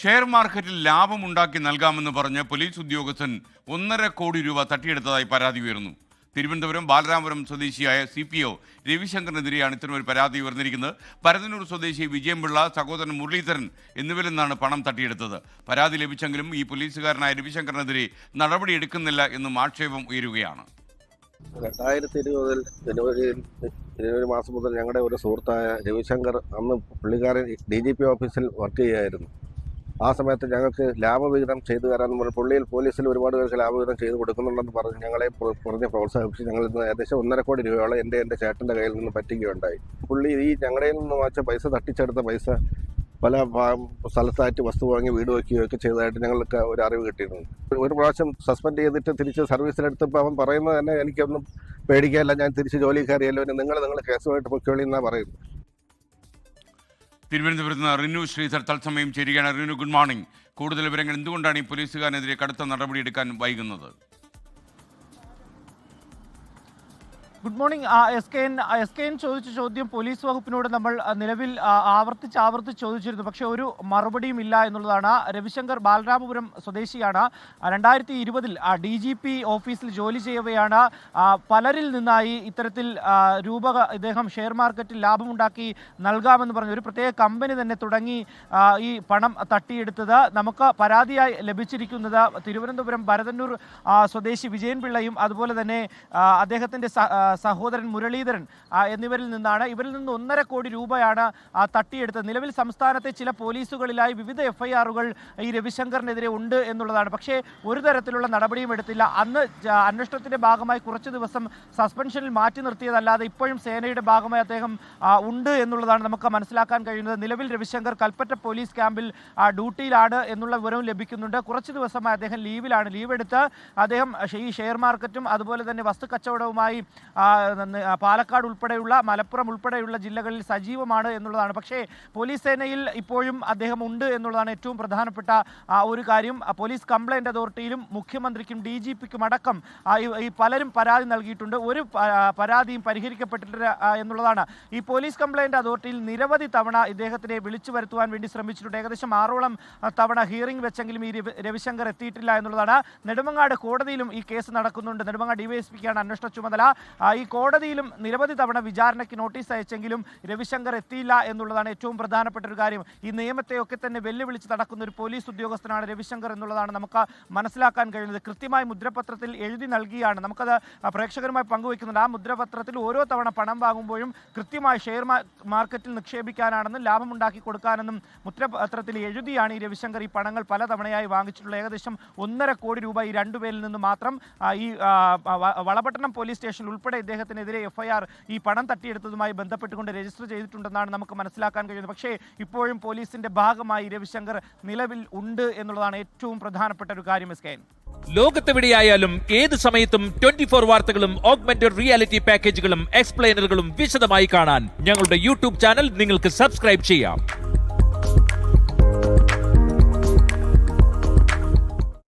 Share മാർക്കറ്റിൽ ലാഭമുണ്ടാക്കി നൽകാമെന്ന് പറഞ്ഞ് പോലീസ് ഉദ്യോഗസ്ഥൻ ഒന്നര കോടി രൂപ തട്ടിയെടുത്തതായി പരാതി ഉയർന്നു. തിരുവനന്തപുരം ബാലരാമപുരം സ്വദേശിയായ സി പി ഒ രവിശങ്കറിനെതിരെയാണ് ഇത്തരമൊരു പരാതി ഉയർന്നിരിക്കുന്നത്. പരതന്നൂർ സ്വദേശി വിജയംപിള്ള സഹോദരൻ മുരളീധരൻ എന്നിവരിൽ നിന്നാണ് പണം തട്ടിയെടുത്തത്. പരാതി ലഭിച്ചെങ്കിലും ഈ പോലീസുകാരനായ രവിശങ്കറിനെതിരെ നടപടിയെടുക്കുന്നില്ല എന്നും ആക്ഷേപം ഉയരുകയാണ്. രണ്ടായിരത്തി ഇരുപതിൽ ജനുവരി ജനുവരി മാസം മുതൽ ഞങ്ങളുടെ ഒരു സുഹൃത്തായ രവിശങ്കർ അന്ന് പുള്ളിക്കാരൻ ഡി ജി പി ഓഫീസിൽ വർക്ക് ചെയ്യുമായിരുന്നു ആ സമയത്ത് ഞങ്ങൾക്ക് ലാഭവിഹിതം ചെയ്തു തരാൻ പുള്ളിയിൽ പോലീസിൽ ഒരുപാട് പേർക്ക് ലാഭവിഹിതം ചെയ്തു കൊടുക്കുന്നുണ്ടെന്ന് പറഞ്ഞ് ഞങ്ങളെ പറഞ്ഞ് പ്രോത്സാഹിപ്പിച്ച് ഞങ്ങൾ ഇന്ന് ഏകദേശം ഒന്നര കോടി രൂപയോളം എന്റെ എന്റെ ചേട്ടന്റെ കയ്യിൽ നിന്ന് പറ്റുകയുണ്ടായി പുള്ളി ഈ ഞങ്ങളുടെ നിന്ന് വാച്ച പൈസ തട്ടിച്ചെടുത്ത പൈസ പല സ്ഥലത്തായിട്ട് വസ്തു വാങ്ങി വീട് വയ്ക്കുകയോ ഒക്കെ ചെയ്തതായിട്ട് ഞങ്ങൾക്ക് ഒരു അറിവ് കിട്ടിയിരുന്നു ഒരു പ്രാവശ്യം സസ്പെൻഡ് ചെയ്തിട്ട് തിരിച്ച് സർവീസിലെടുത്തപ്പോൾ അവൻ പറയുന്നത് തന്നെ എനിക്കൊന്നും പേടിക്കാനില്ല ഞാൻ തിരിച്ച് ജോലി കയറിയല്ലോ നിങ്ങൾ നിങ്ങൾ കേസുമായിട്ട് പൊയ്ക്കോളി എന്നാണ് പറയുന്നത്. തിരുവനന്തപുരത്ത് നിന്ന് റിനു ശ്രീധർ തത്സമയം ചേരുകയാണ്. റിനു ഗുഡ് മോർണിംഗ് കൂടുതൽ വിവരങ്ങൾ എന്തുകൊണ്ടാണ് ഈ പോലീസുകാരനെതിരെ കടുത്ത നടപടിയെടുക്കാൻ വൈകുന്നത്? Good morning S K N S K N ചോദിച്ച ചോദ്യം പോലീസ് വകുപ്പിനോട് നമ്മൾ നിലവിൽ ആവർത്തിച്ച് ആവർത്തിച്ച് ചോദിച്ചിരുന്നു. പക്ഷേ ഒരു മറുപടിയും ഇല്ല എന്നുള്ളതാണ്. രവിശങ്കർ ബാലരാമപുരം സ്വദേശിയാണ്. രണ്ടായിരത്തി ഇരുപതിൽ ഡി ജി പി ഓഫീസിൽ ജോലി ചെയ്യവെയാണ്. പലരിൽ നിന്നായി ഇത്തരത്തിൽ രൂപ ഇദ്ദേഹം ഷെയർ മാർക്കറ്റിൽ ലാഭമുണ്ടാക്കി നൽകാമെന്ന് പറഞ്ഞു. ഒരു പ്രത്യേക കമ്പനി തന്നെ തുടങ്ങി ഈ പണം തട്ടിയെടുത്തത്. നമുക്ക് പരാതിയായി ലഭിച്ചിരിക്കുന്നത് തിരുവനന്തപുരം ഭരതന്നൂർ സ്വദേശി വിജയൻ പിള്ളയും അതുപോലെ തന്നെ അദ്ദേഹത്തിന്റെ സഹോദരൻ മുരളീധരൻ എന്നിവരിൽ നിന്നാണ് ഇവരിൽ നിന്ന് ഒന്നര കോടി രൂപയാണ് തട്ടിയെടുത്തത്. നിലവിൽ സംസ്ഥാനത്തെ ചില പോലീസുകളിലായി വിവിധ എഫ് ഐ ആറുകൾ ഈ രവിശങ്കറിനെതിരെ ഉണ്ട് എന്നുള്ളതാണ്. പക്ഷേ ഒരു തരത്തിലുള്ള നടപടിയും എടുത്തില്ല. അന്ന് അന്വേഷണത്തിന്റെ ഭാഗമായി കുറച്ച് ദിവസം സസ്പെൻഷനിൽ മാറ്റി നിർത്തിയതല്ലാതെ ഇപ്പോഴും സേനയുടെ ഭാഗമായി അദ്ദേഹം ഉണ്ട് എന്നുള്ളതാണ് നമുക്ക് മനസ്സിലാക്കാൻ കഴിയുന്നത്. നിലവിൽ രവിശങ്കർ കൽപ്പറ്റ പോലീസ് ക്യാമ്പിൽ ഡ്യൂട്ടിയിലാണ് എന്നുള്ള വിവരവും ലഭിക്കുന്നുണ്ട്. കുറച്ച് ദിവസമായി അദ്ദേഹം ലീവിലാണ്. ലീവ് എടുത്ത് അദ്ദേഹം ഈ ഷെയർ മാർക്കറ്റും അതുപോലെ തന്നെ വസ്തു കച്ചവടവുമായി പാലക്കാട് ഉൾപ്പെടെയുള്ള മലപ്പുറം ഉൾപ്പെടെയുള്ള ജില്ലകളിൽ സജീവമാണ് എന്നുള്ളതാണ്. പക്ഷേ പോലീസ് സേനയിൽ ഇപ്പോഴും അദ്ദേഹം ഉണ്ട് എന്നുള്ളതാണ് ഏറ്റവും പ്രധാനപ്പെട്ട ഒരു കാര്യം. പോലീസ് കംപ്ലൈന്റ് അതോറിറ്റിയിലും മുഖ്യമന്ത്രിക്കും ഡി ജി പിക്കും അടക്കം ഈ- പലരും പരാതി നൽകിയിട്ടുണ്ട്. ഒരു പരാതിയും പരിഹരിക്കപ്പെട്ടിട്ടില്ല എന്നുള്ളതാണ്. ഈ പോലീസ് കംപ്ലൈന്റ് അതോറിറ്റിയിൽ നിരവധി തവണ ഇദ്ദേഹത്തിനെ വിളിച്ചു വരുത്തുവാൻ വേണ്ടി ശ്രമിച്ചിട്ടുണ്ട്. ഏകദേശം ആറോളം തവണ ഹിയറിംഗ് വെച്ചെങ്കിലും ഈ രവിശങ്കർ എത്തിയിട്ടില്ല എന്നുള്ളതാണ്. നെടുമങ്ങാട് കോടതിയിലും ഈ കേസ് നടക്കുന്നുണ്ട്. നെടുമങ്ങാട് ഡിവൈഎസ്പിക്കാണ് അന്വേഷണ ചുമതല. ഈ കോടതിയിലും നിരവധി തവണ വിചാരണയ്ക്ക് നോട്ടീസ് അയച്ചെങ്കിലും രവിശങ്കർ എത്തിയില്ല എന്നുള്ളതാണ് ഏറ്റവും പ്രധാനപ്പെട്ട ഒരു കാര്യം. ഈ നിയമത്തെയൊക്കെ തന്നെ വെല്ലുവിളിച്ച് നടക്കുന്ന ഒരു പോലീസ് ഉദ്യോഗസ്ഥനാണ് രവിശങ്കർ എന്നുള്ളതാണ് നമുക്ക് മനസ്സിലാക്കാൻ കഴിയുന്നത്. കൃത്യമായി മുദ്രപത്രത്തിൽ എഴുതി നൽകിയാണ്. നമുക്കത് പ്രേക്ഷകരുമായി പങ്കുവയ്ക്കുന്നുണ്ട്. ആ മുദ്രപത്രത്തിൽ ഓരോ തവണ പണം വാങ്ങുമ്പോഴും കൃത്യമായി ഷെയർ മാർക്കറ്റിൽ നിക്ഷേപിക്കാനാണെന്നും ലാഭമുണ്ടാക്കി കൊടുക്കാനെന്നും മുദ്രപത്രത്തിൽ എഴുതിയാണ് ഈ രവിശങ്കർ ഈ പണങ്ങൾ പലതവണയായി വാങ്ങിച്ചിട്ടുള്ളത്. ഏകദേശം ഒന്നര കോടി രൂപ ഈ രണ്ടുപേരിൽ നിന്ന് മാത്രം ഈ വളപട്ടണം പോലീസ് സ്റ്റേഷനിൽ ഉൾപ്പെടെ ഇദ്ദേഹത്തിനെതിരെ എഫ്ഐആർ ഈ പണം തട്ടിയെടുത്തതുമായി ബന്ധപ്പെട്ടുകൊണ്ട് രജിസ്റ്റർ ചെയ്തിട്ടുണ്ടെന്നാണ് നമുക്ക് മനസ്സിലാക്കാൻ കഴിയുന്നത്. പക്ഷേ ഇപ്പോഴും പോലീസിന്റെ ഭാഗമായി രവിശങ്കർ നിലവിൽ ഉണ്ട് എന്നുള്ളതാണ് ഏറ്റവും പ്രധാനപ്പെട്ട ഒരു കാര്യം എസ് കെ ലോകത്തെവിടെയായാലും ഏത് സമയത്തും ട്വന്റി ഫോർ വാർത്തകളും ഓഗ്മെന്റഡ് റിയാലിറ്റി പാക്കേജുകളും എക്സ്പ്ലെയിനറുകളും വിശദമായി കാണാൻ ഞങ്ങളുടെ യൂട്യൂബ് ചാനൽ നിങ്ങൾക്ക് സബ്സ്ക്രൈബ് ചെയ്യാം.